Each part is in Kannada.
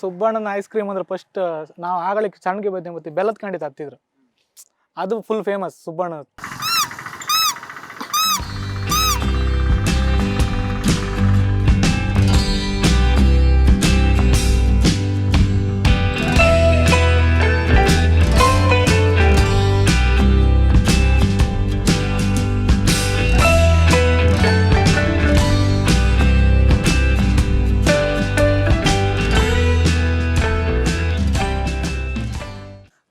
ಸುಬ್ಬಣ್ಣನ ಐಸ್ ಕ್ರೀಮ್ ಅಂದ್ರೆ ಫಸ್ಟ್ ನಾವು ಆಗಲಿಕ್ಕೆ ಸಣ್ಣಗೆ ಬದ್ದೆ ಮತ್ತೆ ಬೆಲ್ಲದ ಖಂಡಿತ ಹತ್ತಿದ್ರು. ಅದು ಫುಲ್ ಫೇಮಸ್ ಸುಬ್ಬಣ್ಣ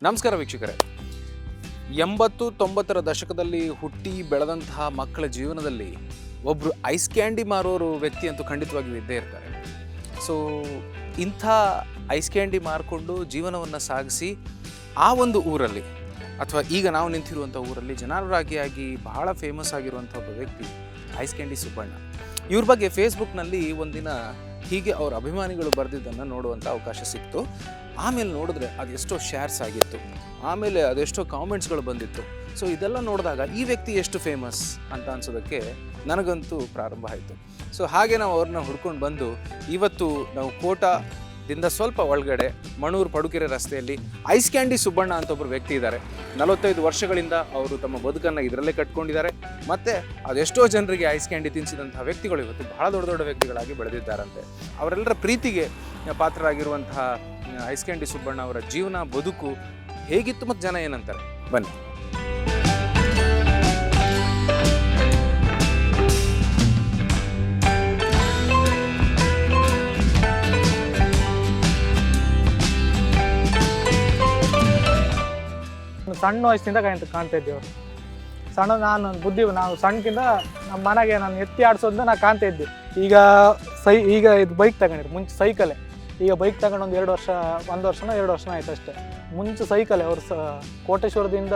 ನಮಸ್ಕಾರ ವೀಕ್ಷಕರೇ. ಎಂಬತ್ತು ತೊಂಬತ್ತರ ದಶಕದಲ್ಲಿ ಹುಟ್ಟಿ ಬೆಳೆದಂತಹ ಮಕ್ಕಳ ಜೀವನದಲ್ಲಿ ಒಬ್ಬರು ಐಸ್ ಕ್ಯಾಂಡಿ ಮಾರೋರು ವ್ಯಕ್ತಿ ಅಂತೂ ಖಂಡಿತವಾಗಿಯೂ ಇದ್ದೇ ಇರ್ತಾರೆ. ಸೊ ಇಂಥ ಐಸ್ ಕ್ಯಾಂಡಿ ಮಾರಿಕೊಂಡು ಜೀವನವನ್ನು ಸಾಗಿಸಿ ಆ ಒಂದು ಊರಲ್ಲಿ ಅಥವಾ ಈಗ ನಾವು ನಿಂತಿರುವಂಥ ಊರಲ್ಲಿ ಜನಾನುರಾಗಿಯಾಗಿ ಬಹಳ ಫೇಮಸ್ ಆಗಿರುವಂಥ ಒಬ್ಬ ವ್ಯಕ್ತಿ ಐಸ್ ಕ್ಯಾಂಡಿ ಸುಬ್ಬಣ್ಣ. ಇವ್ರ ಬಗ್ಗೆ ಫೇಸ್ಬುಕ್ನಲ್ಲಿ ಒಂದಿನ ಹೀಗೆ ಅವ್ರ ಅಭಿಮಾನಿಗಳು ಬರೆದಿದ್ದನ್ನು ನೋಡುವಂಥ ಅವಕಾಶ ಸಿಕ್ತು. ಆಮೇಲೆ ನೋಡಿದ್ರೆ ಅದೆಷ್ಟೋ ಶೇರ್ಸ್ ಆಗಿತ್ತು. ಆಮೇಲೆ ಅದೆಷ್ಟೋ ಕಾಮೆಂಟ್ಸ್ಗಳು ಬಂದಿತ್ತು. ಸೊ ಇದೆಲ್ಲ ನೋಡಿದಾಗ ಈ ವ್ಯಕ್ತಿ ಎಷ್ಟು ಫೇಮಸ್ ಅಂತ ಅನ್ಸೋದಕ್ಕೆ ನನಗಂತೂ ಪ್ರಾರಂಭ ಆಯಿತು. ಸೊ ಹಾಗೆ ನಾವು ಅವ್ರನ್ನ ಹುಡ್ಕೊಂಡು ಬಂದು ಇವತ್ತು ನಾವು ಕೋಟಾದಿಂದ ಸ್ವಲ್ಪ ಒಳಗಡೆ ಮಣೂರು ಪಡುಕೆರೆ ರಸ್ತೆಯಲ್ಲಿ ಐಸ್ ಕ್ಯಾಂಡಿ ಸುಬ್ಬಣ್ಣ ಅಂತ ಒಬ್ಬರು ವ್ಯಕ್ತಿ ಇದ್ದಾರೆ. ನಲವತ್ತೈದು ವರ್ಷಗಳಿಂದ ಅವರು ತಮ್ಮ ಬದುಕನ್ನು ಇದರಲ್ಲೇ ಕಟ್ಕೊಂಡಿದ್ದಾರೆ. ಮತ್ತೆ ಅದೆಷ್ಟೋ ಜನರಿಗೆ ಐಸ್ ಕ್ಯಾಂಡಿ ತಿನ್ನಿಸಿದಂತಹ ವ್ಯಕ್ತಿಗಳು ಇವತ್ತು ಬಹಳ ದೊಡ್ಡ ದೊಡ್ಡ ವ್ಯಕ್ತಿಗಳಾಗಿ ಬೆಳೆದಿದ್ದಾರಂತೆ. ಅವರೆಲ್ಲರ ಪ್ರೀತಿಗೆ ಪಾತ್ರರಾಗಿರುವಂತಹ ಐಸ್ ಕ್ಯಾಂಡಿ ಸುಬ್ಬಣ್ಣ ಅವರ ಜೀವನ, ಬದುಕು ಹೇಗಿತ್ತು ಮತ್ತು ಜನ ಏನಂತಾರೆ? ಬನ್ನಿ. ಸಣ್ಣ ವಯಸ್ಸಿಂದ ಕಾಣ್ತ ಕಾಣ್ತಾ ಇದ್ದೆ ಅವರು. ಸಣ್ಣ ನಾನು ಬುದ್ಧಿ ನಾವು ಸಣ್ಣಕ್ಕಿಂತ ನಮ್ಮ ಮನೆಗೆ ನಾನು ಎತ್ತಿ ಆಡ್ಸೋದನ್ನ ನಾನು ಕಾಣ್ತಾ ಇದ್ದೆ. ಈಗ ಸೈ ಈಗ ಇದು ಬೈಕ್ ತಗೊಂಡಿರು ಮುಂಚೆ ಸೈಕಲೇ ಈಗ ಬೈಕ್ ತಗೊಂಡು ಒಂದು ಎರಡು ವರ್ಷ, ಒಂದು ವರ್ಷನೋ, ಎರಡು ವರ್ಷನೋ ಆಯ್ತು ಅಷ್ಟೇ. ಮುಂಚೆ ಸೈಕಲೇ ಅವ್ರು ಸ ಕೋಟೇಶ್ವರದಿಂದ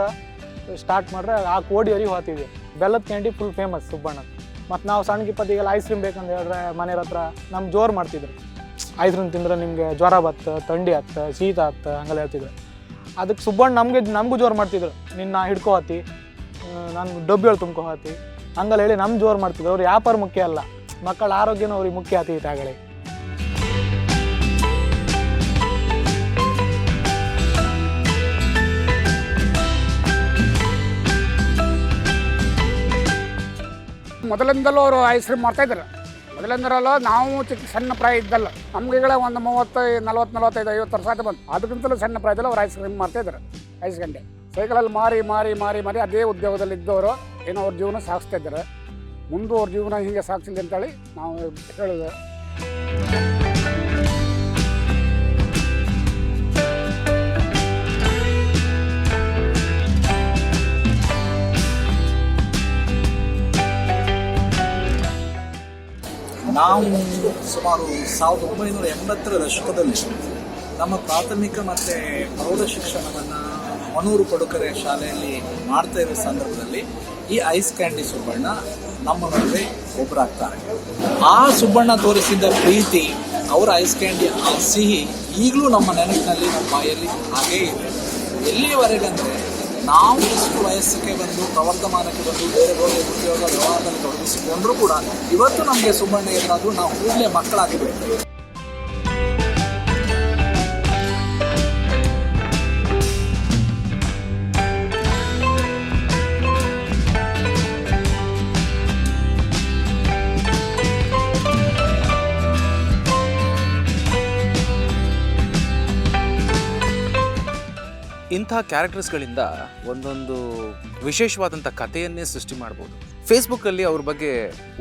ಸ್ಟಾರ್ಟ್ ಮಾಡ್ರೆ ಆ ಕೋಡಿಯವರಿಗೆ ಹೋಗ್ತಿದ್ವಿ. ಬೆಲ್ಲದ ಕ್ಯಾಂಡಿ ಫುಲ್ ಫೇಮಸ್ ಸುಬ್ಬಣ್ಣ. ಮತ್ತು ನಾವು ಸಣ್ಣ ಇಪ್ಪತ್ತಿಗೆಲ್ಲ ಐಸ್ ಕ್ರೀಮ್ ಬೇಕಂತ ಹೇಳಿದ್ರೆ ಮನೆಯವ್ರ ಹತ್ರ ನಮ್ಮ ಜೋರು ಮಾಡ್ತಿದ್ರು. ಐಸ್ ಕ್ರೀಮ್ ತಿಂದ್ರೆ ನಿಮಗೆ ಜ್ವರ ಬತ್ತು, ಥಂಡಿ ಆಗ್ತ, ಶೀತ ಆಗ್ತ, ಹಂಗೆಲ್ಲ ಹೇಳ್ತಿದ್ರು. ಅದಕ್ಕೆ ಸುಬ್ಬಣ್ಣ ನಮಗೆ ನಮಗೂ ಜೋರು ಮಾಡ್ತಿದ್ರು. ನಿನ್ನ ಹಿಡ್ಕೋ ಹತ್ತಿ ನಾನು ಡಬ್ಬಿಗಳು ತುಂಬ್ಕೊ ಹಾತಿ ಹಂಗಲ್ಲ ಹೇಳಿ ನಮ್ಮ ಜೋರು ಮಾಡ್ತಿದ್ರು. ಅವ್ರು ವ್ಯಾಪಾರ ಮುಖ್ಯ ಅಲ್ಲ. ಮಕ್ಕಳ ಆರೋಗ್ಯನೂ ಅವ್ರಿಗೆ ಮುಖ್ಯ ಆತಿ ಈತಾಗಲೇ ಮೊದಲಿಂದಲೂ ಅವರು ಐಸ್ ಕ್ರೀಮ್ ಮಾಡ್ತಾಯಿದ್ರು ಮೊದಲಿಂದರಲ್ಲ ನಾವು ಚಿಕ್ಕ ಸಣ್ಣ ಪ್ರಾಯ ಇದ್ದಲ್ಲ. ನಮ್ಗೆ ಒಂದು ಮೂವತ್ತು, ನಲ್ವತ್ತು, ನಲ್ವತ್ತೈದು, ಐವತ್ತು ವರ್ಷ ಆಯ್ತು ಬಂತು. ಅದಕ್ಕಿಂತಲೂ ಸಣ್ಣ ಪ್ರಾಯದಲ್ಲಿ ಅವ್ರು ಐಸ್ ಕ್ರೀಮ್ ಮಾಡ್ತಾಯಿದ್ರು ಐಸ್ ಗಂಟೆ ಸೈಕಲಲ್ಲಿ ಮಾರಿ ಮಾರಿ ಮಾರಿ ಮಾರಿ ಅದೇ ಉದ್ಯೋಗದಲ್ಲಿ ಇದ್ದವರು ಏನೋ ಅವ್ರ ಜೀವನ ಸಾಗಿಸ್ತಾ ಇದ್ದಾರೆ. ಮುಂದೆ ಅವ್ರ ಜೀವನ ಹೀಗೆ ಸಾಗಿಸಿಲ್ಲ ಅಂತೇಳಿ ನಾವು ಹೇಳಿದೆ. ನಾವು ಸುಮಾರು ಸಾವಿರದ ಒಂಬೈನೂರ ಎಂಬತ್ತರ ದಶಕದಲ್ಲಿ ನಮ್ಮ ಪ್ರಾಥಮಿಕ ಮತ್ತು ಪ್ರೌಢ ಶಿಕ್ಷಣವನ್ನು ಮನೂರು ಕೊಡುಕರೆ ಶಾಲೆಯಲ್ಲಿ ಮಾಡ್ತಾ ಇರೋ ಸಂದರ್ಭದಲ್ಲಿ ಈ ಐಸ್ ಕ್ಯಾಂಡಿ ಸುಬ್ಬಣ್ಣ ನಮ್ಮ ನಡುವೆ ಒಬ್ಬರಾಗ್ತಾರೆ ಆ ಸುಬ್ಬಣ್ಣ ತೋರಿಸಿದ ಪ್ರೀತಿ, ಅವರ ಐಸ್ ಕ್ಯಾಂಡಿ ಆ ಸಿಹಿ ಈಗಲೂ ನಮ್ಮ ನೆನಪಿನಲ್ಲಿ ನಮ್ಮ ಬಾಯಲ್ಲಿ ಹಾಗೇ ಇದೆ. ಎಲ್ಲಿವರೆಗಂದರೆ ನಾವು ಇಷ್ಟು ವಯಸ್ಸಿಗೆ ಬಂದು ಪ್ರವರ್ಧಮಾನಕ್ಕೆ ಬಂದು ಬೇರೆ ಬೇರೆ ಉದ್ಯೋಗ ವ್ಯವಹಾರದಲ್ಲಿ ತೊಡಗಿಸಿಕೊಂಡ್ರೂ ಕೂಡ ಇವತ್ತು ನಮಗೆ ಸುಬ್ಬಣ್ಣ ಏನಾದರೂ ನಾವು ಕೂಡಲೇ ಮಕ್ಕಳಾಗಿ ಇಂಥ ಕ್ಯಾರೆಕ್ಟರ್ಸ್ಗಳಿಂದ ಒಂದೊಂದು ವಿಶೇಷವಾದಂಥ ಕಥೆಯನ್ನೇ ಸೃಷ್ಟಿ ಮಾಡ್ಬೋದು. ಫೇಸ್ಬುಕ್ಕಲ್ಲಿ ಅವ್ರ ಬಗ್ಗೆ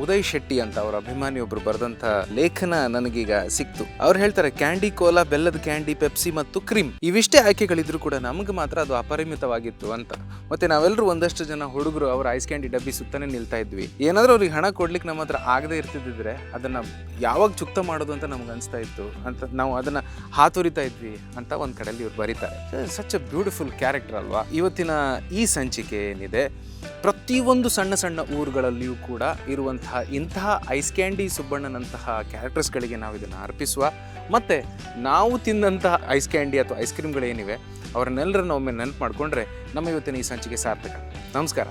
ಉದಯ್ ಶೆಟ್ಟಿ ಅಂತ ಅವರ ಅಭಿಮಾನಿ ಒಬ್ರು ಬರೆದಂಥ ಲೇಖನ ನನಗೀಗ ಸಿಕ್ತು. ಅವ್ರು ಹೇಳ್ತಾರೆ ಕ್ಯಾಂಡಿ ಕೋಲಾ ಬೆಲ್ಲದ ಕ್ಯಾಂಡಿ ಪೆಪ್ಸಿ ಮತ್ತು ಕ್ರೀಮ್ ಇವಿಷ್ಟೇ ಆಯ್ಕೆಗಳಿದ್ರು ಕೂಡ ನಮಗೆ ಮಾತ್ರ ಅದು ಅಪರಿಮಿತವಾಗಿತ್ತು ಅಂತ. ಮತ್ತೆ ನಾವೆಲ್ಲರೂ ಒಂದಷ್ಟು ಜನ ಹುಡುಗರು ಅವ್ರ ಐಸ್ ಕ್ಯಾಂಡಿ ಡಬ್ಬಿ ಸುತ್ತಾನೆ ನಿಲ್ತಾ ಇದ್ವಿ. ಏನಾದರೂ ಅವ್ರಿಗೆ ಹಣ ಕೊಡ್ಲಿಕ್ಕೆ ನಮ್ಮ ಹತ್ರ ಆಗದೆ ಇರ್ತಿದ್ದಿದ್ರೆ ಅದನ್ನ ಯಾವಾಗ ಚುಕ್ತ ಮಾಡೋದು ಅಂತ ನಮ್ಗೆ ಅನಿಸ್ತಾ ಇತ್ತು. ಅಂತ ನಾವು ಅದನ್ನ ಹಾತೊರಿತಾ ಇದ್ವಿ ಅಂತ ಒಂದು ಕಡೆಯಲ್ಲಿ ಇವ್ರು ಬರೀತಾರೆ. ಸಚ್ ಅ ಬ್ಯೂಟಿಫುಲ್ ಕ್ಯಾರೆಕ್ಟರ್ ಅಲ್ವಾ? ಇವತ್ತಿನ ಈ ಸಂಚಿಕೆ ಏನಿದೆ? ಪ್ರತಿಯೊಂದು ಸಣ್ಣ ಸಣ್ಣ ಊರುಗಳಲ್ಲಿಯೂ ಕೂಡ ಇರುವಂತಹ ಇಂತಹ ಐಸ್ ಕ್ಯಾಂಡಿ ಸುಬ್ಬಣ್ಣನಂತಹ ಕ್ಯಾರೆಕ್ಟರ್ಸ್ಗಳಿಗೆ ನಾವು ಇದನ್ನು ಅರ್ಪಿಸುವ. ಮತ್ತು ನಾವು ತಿಂದಂತಹ ಐಸ್ ಕ್ಯಾಂಡಿ ಅಥವಾ ಐಸ್ ಕ್ರೀಮ್ಗಳೇನಿವೆ ಅವರನ್ನೆಲ್ಲರನ್ನ ಒಮ್ಮೆ ನೆನಪು ಮಾಡಿಕೊಂಡ್ರೆ ನಮ್ಮ ಇವತ್ತಿನ ಈ ಸಂಚಿಕೆ ಸಾರ್ಥಕ. ನಮಸ್ಕಾರ.